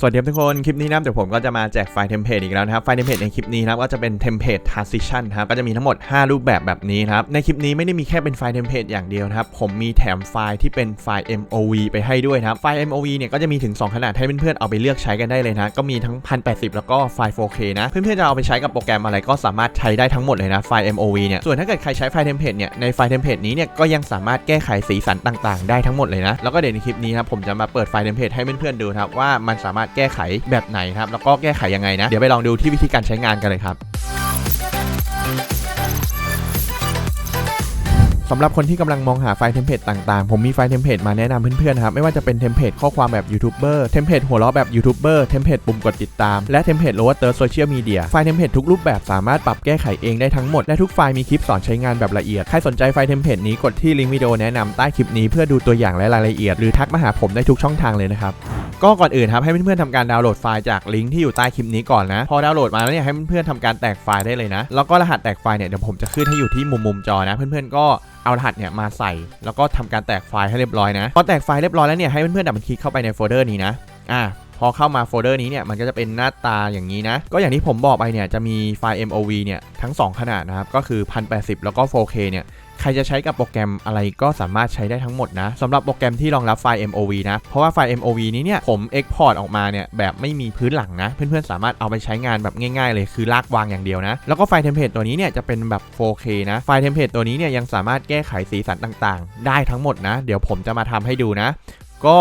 สวัสดีทุกคน คลิปนี้นะเดี๋ยวผมก็จะมาแจกไฟล์เทมเพลตอีกแล้วนะครับ ไฟล์เทมเพลตในคลิปนี้นะก็จะเป็นเทมเพลต transition ครับก็จะมีทั้งหมด 5 รูปแบบแบบนี้นะครับ ในคลิปนี้ไม่ได้มีแค่เป็นไฟล์เทมเพลตอย่างเดียวนะครับ ผมมีแถมไฟล์ที่เป็นไฟล์ MOV ไปให้ด้วยนะครับ ไฟล์ MOV เนี่ยก็จะมีถึง 2 ขนาดให้เพื่อนๆเอาไปเลือกใช้กันได้เลยนะ ก็มีทั้ง 1080 แล้วก็ไฟล์ 4K นะ เพื่อนๆจะเอาไปใช้กับโปรแกรมอะไรก็สามารถใช้ได้ทั้งหมดเลยนะ ไฟล์ MOV เนี่ย ส่วนถ้าเกิดใครใช้ไฟล์เทมเพลตเนี่ย ในไฟล์เทมเพลตนี้เนี่ยก็ยังสามารถแก้ไขสีสันต่าง ๆ ได้ทั้งหมดเลยนะ แล้วก็เดี๋ยวในคลิปนี้ครับผมจะมาเปิดไฟล์เทมเพลตให้เพื่อนๆดูนะครับว่ามันสามารถแก้ไขแบบไหนครับ แล้วก็แก้ไขยังไงนะ เดี๋ยวไปลองดูที่วิธีการใช้งานกันเลยครับ สำหรับคนที่กำลังมองหาไฟล์เทมเพลตต่างๆ ผมมีไฟล์เทมเพลตมาแนะนำเพื่อนๆครับ ไม่ว่าจะเป็นเทมเพลตข้อความแบบยูทูบเบอร์เทมเพลตหัวเราะแบบยูทูบเบอร์เทมเพลตปุ่มกดติดตาม และเทมเพลตโลว์เตอร์โซเชียลมีเดียไฟล์เทมเพลตทุกรูปแบบสามารถปรับแก้ไขเองได้ทั้งหมด และทุกไฟล์มีคลิปสอนใช้งานแบบละเอียด ใครสนใจไฟล์เทมเพลตนี้กดที่ลิงก์วิดีโอแนะนำใต้คลิปนี้เพื่อดูตัวอย่างและรายละเอียด หรือทักมาหาผมได้ทุกช่องทางเลยนะครับก็ก่อนอื่นครับให้เพื่อนๆทำการดาวน์โหลดไฟล์จากลิงก์ที่อยู่ใต้คลิปนี้ก่อนนะ พอดาวน์โหลดมาแล้วเนี่ยให้เพื่อนๆทำการแตกไฟล์ได้เลยนะ แล้วก็รหัสแตกไฟล์เนี่ยเดี๋ยวผมจะขึ้นให้อยู่ที่มุมมุมจอนะ เพื่อนๆก็ เอารหัสเนี่ยมาใส่ แล้วก็ทำการแตกไฟล์ให้เรียบร้อยนะพอแตกไฟล์เรียบร้อยแล้วเนี่ยให้เพื่อนๆดับเบิลคลิกเข้าไปในโฟลเดอร์นี้นะอ่า อเข้ามาโฟลเดอร์นี้เนี่ยมันก็จะเป็นหน้าตาอย่างนี้นะ ก็อย่างที่ผมบอกไปเนี่ยจะมีไฟล์ MOV เนี่ยทั้ง 2 ขนาดนะครับ ก็คือ 1080 แล้วก็ 4K เนี่ยใครจะใช้กับโปรแกรมอะไรก็สามารถใช้ได้ทั้งหมดนะสำหรับโปรแกรมที่รองรับไฟล์ MOV นะ เพราะว่าไฟล์ MOV นี้เนี่ยผม Export ออกมาเนี่ยแบบไม่มีพื้นหลังนะ เพื่อนๆ สามารถเอาไปใช้งานแบบง่ายๆ เลยคือลากวางอย่างเดียวนะ แล้วก็ไฟล์เทมเพลตตัวนี้เนี่ยจะเป็นแบบ 4K นะไฟล์เทมเพลตตัวนี้เนี่ยยังสามารถแก้ไขสีสันต่างๆ ได้ทั้งหมดนะ เดี๋ยวผมจะมาทำให้ดูนะ ก็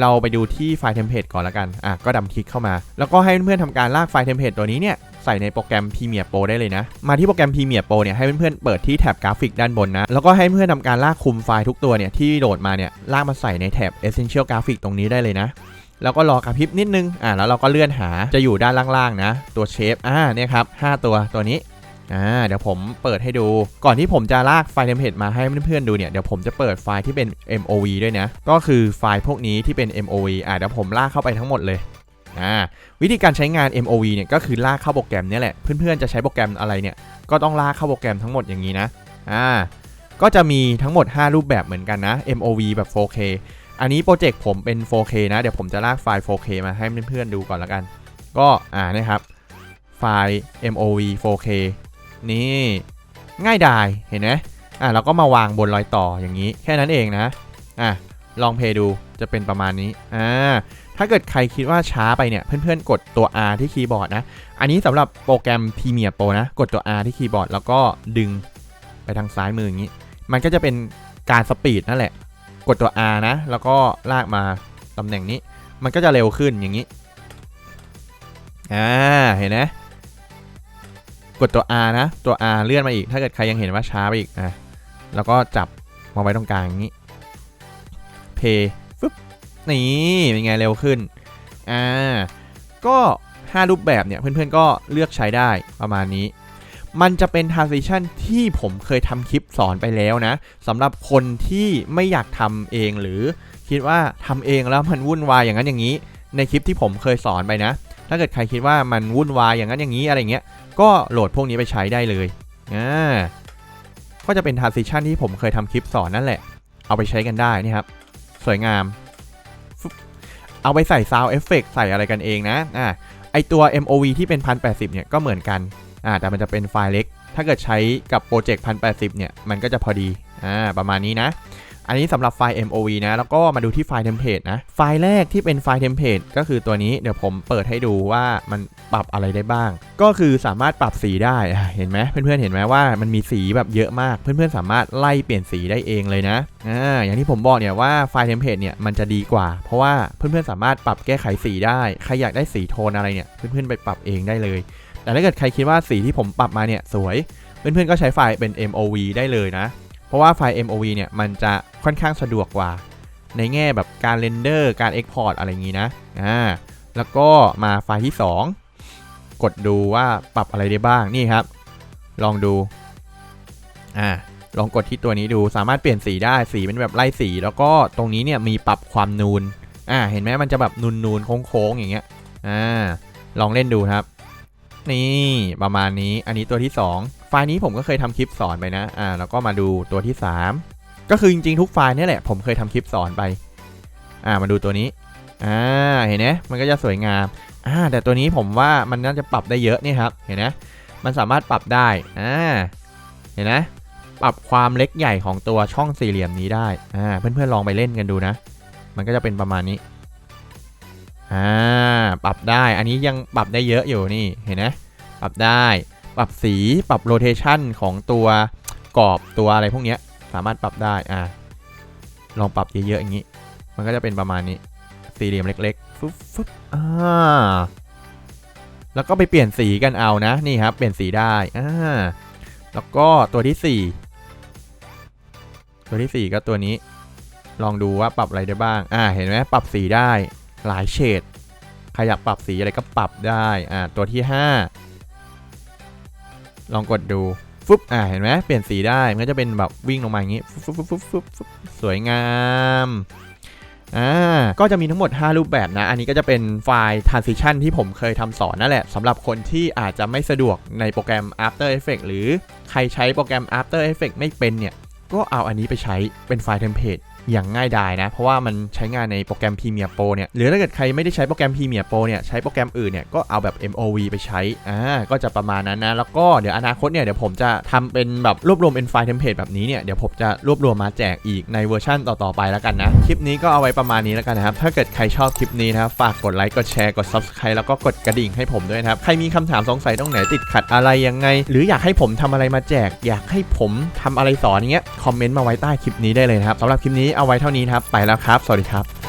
เราไปดูที่ไฟล์เทมเพลตก่อนละกัน อะ ก็ดำคลิกเข้ามา แล้วก็ให้เพื่อนๆทำการลากไฟล์เทมเพลตตัวนี้เนี่ยใส่ในโปรแกรม Premiere Pro ได้เลยนะ มาที่โปรแกรม Premiere Pro เนี่ยให้เพื่อนๆเปิดที่แท็บกราฟิกด้านบนนะ แล้วก็ให้เพื่อนทำการลากคุมไฟล์ทุกตัวเนี่ยที่โหลดมาเนี่ยลากมาใส่ในแท็บ Essential Graphic ตรงนี้ได้เลยนะแล้วก็รอกระพริบนิดนึง อ่าแล้วเราก็เลื่อนหา จะอยู่ด้านล่างๆนะ ตัวเชฟ อ่า เนี่ยครับ 5 ตัว ตัวนี้ อ่าเดี๋ยวผมเปิดให้ดู ก่อนที่ผมจะลากไฟล์เทมเพลตมาให้เพื่อนๆดูเนี่ยเดี๋ยวผมจะเปิดไฟล์ที่เป็น MOV ด้วยนะ ก็คือไฟล์พวกนี้ที่เป็น MOV อ่าเดี๋ยวผมลากเข้าไปทั้งหมดเลยอ่าวิธีการใช้งาน MOV เนี่ยก็คือลากเข้าโปรแกรมเนี่ยแหละเพื่อนๆจะใช้โปรแกรมอะไรเนี่ยก็ต้องลากเข้าโปรแกรมทั้งหมดอย่างนี้นะอ่าก็จะมีทั้งหมด 5 รูปแบบเหมือนกันนะ MOV แบบ 4K อันนี้โปรเจกต์ผมเป็น 4K นะ เดี๋ยวผมจะลากไฟล์ 4K มาให้เพื่อนๆดูก่อนละกัน ก็อ่านะครับ ไฟล์ MOV 4K นี่ง่ายดายเห็นไหมอะเราก็มาวางบนรอยต่ออย่างนี้ แค่นั้นเองนะอะลองเพย์ดูจะเป็นประมาณนี้อ่าถ้าเกิดใครคิดว่าช้าไปเนี่ยเพื่อนๆ กดตัว R ที่คีย์บอร์ดนะ อันนี้สำหรับโปรแกรม Premiere Pro นะ กดตัว R ที่คีย์บอร์ดแล้วก็ดึงไปทางซ้ายมืออย่างนี้ มันก็จะเป็นการสปีดนั่นแหละ กดตัว R นะ แล้วก็ลากมาตำแหน่งนี้ มันก็จะเร็วขึ้นอย่างนี้ อ่า เห็นไหม กดตัว R นะ ตัว R เลื่อนมาอีก ถ้าเกิดใครยังเห็นว่าช้าไปอีก อะ แล้วก็จับมาไว้ตรงกลางอย่างนี้ เพย์ฟึบนี่ เป็นไงเร็วขึ้น อ่า ก็ 5 รูปแบบเนี่ย เพื่อนๆ ก็เลือกใช้ได้ประมาณนี้ มันจะเป็น transition ที่ผมเคยทำคลิปสอนไปแล้วนะสำหรับคนที่ไม่อยากทำเองหรือคิดว่าทำเองแล้วมันวุ่นวายอย่างนั้นอย่างนี้ ในคลิปที่ผมเคยสอนไปนะ ถ้าเกิดใครคิดว่ามันวุ่นวายอย่างนั้นอย่างนี้อะไรเงี้ย ก็โหลดพวกนี้ไปใช้ได้เลยอ่าก็จะเป็น transition ที่ผมเคยทำคลิปสอนนั่นแหละ เอาไปใช้กันได้นี่ครับ สวยงาม เอาไปใส่ sound effect ใส่อะไรกันเองนะอ่าไอตัว MOV ที่เป็น 1080 เนี่ยก็เหมือนกันอ่าแต่มันจะเป็นไฟล์เล็ก ถ้าเกิดใช้กับโปรเจกต์1080 เนี่ย มันก็จะพอดีอ่าประมาณนี้นะ อันนี้สำหรับไฟล์ MOV นะ แล้วก็มาดูที่ไฟล์เทมเพลตนะ ไฟล์แรกที่เป็นไฟล์เทมเพลตก็คือตัวนี้ เดี๋ยวผมเปิดให้ดูว่ามันปรับอะไรได้บ้าง ก็คือสามารถปรับสีได้ เห็นไหมเพื่อนๆ เห็นไหมว่ามันมีสีแบบเยอะมาก เพื่อนๆ สามารถไล่เปลี่ยนสีได้เองเลยนะ อ่า อย่างที่ผมบอกเนี่ยว่าไฟล์เทมเพลตเนี่ยมันจะดีกว่า เพราะว่าเพื่อนๆ สามารถปรับแก้ไขสีได้ ใครอยากได้สีโทนอะไรเนี่ย เพื่อนๆ ไปปรับเองได้เลย แต่ถ้าเกิดใครคิดว่าสีที่ผมปรับมาเนี่ยสวย เพื่อนๆ ก็ใช้ไฟล์เป็น MOV ได้เลยนะ เพราะว่าไฟล์ MOV เนี่ยมันจะค่อนข้างสะดวกกว่า ในแง่แบบการเรนเดอร์การ Export อะไรอย่างนี้นะอ่าแล้วก็มาไฟล์ที่ 2 กดดูว่าปรับอะไรได้บ้างนี่ครับ ลองดูอ่าลองกดที่ตัวนี้ดูสามารถเปลี่ยนสีได้สีเป็นแบบไล่สี แล้วก็ตรงนี้เนี่ยมีปรับความนูนอ่าเห็นไหมมันจะแบบนูนนูนๆโค้งๆอย่างเงี้ยอ่าลองเล่นดูครับ นี่ประมาณนี้อันนี้ตัวที่ 2 ไฟล์นี้ผมก็เคยทำคลิปสอนไปนะ อ่า แล้วก็มาดูตัวที่ 3 ก็คือจริงๆทุกไฟล์นี่แหละ ผมเคยทำคลิปสอนไป อ่า มาดูตัวนี้ อ่า เห็นไหมมันก็จะสวยงาม อ่า แต่ตัวนี้ผมว่ามันน่าจะปรับได้เยอะนี่ครับ เห็นไหมมันสามารถปรับได้ อ่า เห็นไหมปรับความเล็กใหญ่ของตัวช่องสี่เหลี่ยมนี้ได้ อ่า เพื่อนๆลองไปเล่นกันดูนะ มันก็จะเป็นประมาณนี้ อ่า ปรับได้ อันนี้ยังปรับได้เยอะอยู่นี่ เห็นไหมปรับได้ ปรับสีปรับโรเทชันของตัวกรอบตัวอะไรพวกนี้สามารถปรับได้อ่าลองปรับเยอะๆอย่างนี้ มันก็จะเป็นประมาณนี้สี่เหลี่ยมเล็กๆฟึบฟึบอ่าแล้วก็ไปเปลี่ยนสีกันเอานะนี่ครับ เปลี่ยนสีได้อ่าแล้วก็ตัวที่สี่ตัวที่สี่ก็ตัวนี้ ลองดูว่าปรับอะไรได้บ้าง อ่า เห็นไหมปรับสีได้หลายเฉด ใครอยากปรับสีอะไรก็ปรับได้ อ่า ตัวที่ห้า ลองกดดูฟึบอ่าเห็นไหมเปลี่ยนสีได้มันก็จะเป็นแบบวิ่งลงมาอย่างนี้ฟึบฟึบฟึบฟึบฟึบฟึบสวยงามอ่าก็จะมีทั้งหมด 5 รูปแบบนะ อันนี้ก็จะเป็นไฟล์ transition ที่ผมเคยทำสอนนั่นแหละสำหรับคนที่อาจจะไม่สะดวกในโปรแกรม After Effects หรือใครใช้โปรแกรม After Effects ไม่เป็นเนี่ย ก็เอาอันนี้ไปใช้เป็นไฟล์เทมเพลต อย่างง่ายดายนะ เพราะว่ามันใช้งานในโปรแกรม Premiere Pro เนี่ยหรือถ้าเกิดใครไม่ได้ใช้โปรแกรม Premiere Pro เนี่ยใช้โปรแกรมอื่นเนี่ยก็เอาแบบ MOV ไปใช้อ่าก็จะประมาณนั้นนะ แล้วก็เดี๋ยวอนาคตเนี่ยเดี๋ยวผมจะทำเป็นแบบรวบรวมเป็นไฟล์เทมเพลตแบบนี้เนี่ยเดี๋ยวผมจะรวบรวมมาแจกอีกในเวอร์ชั่นต่อๆไปแล้วกันนะคลิปนี้ก็เอาไว้ประมาณนี้แล้วกันนะครับถ้าเกิดใครชอบคลิปนี้นะครับฝากกดไลค์กดแชร์กด Subscribe แล้วก็กดกระดิ่งให้ผมด้วยนะครับใครมีคำถามสงสัยตรงไหนติดขัดอะไรยังไง หรืออยากให้ผมทำอะไรมาแจก อยากให้ผมทำอะไรสอนอย่างเงี้ยคอมเมนต์มาไว้ใต้คลิปนี้ได้เลยนะครับสำหรับคลิปนี้เอาไว้เท่านี้ครับ ไปแล้วครับ สวัสดีครับ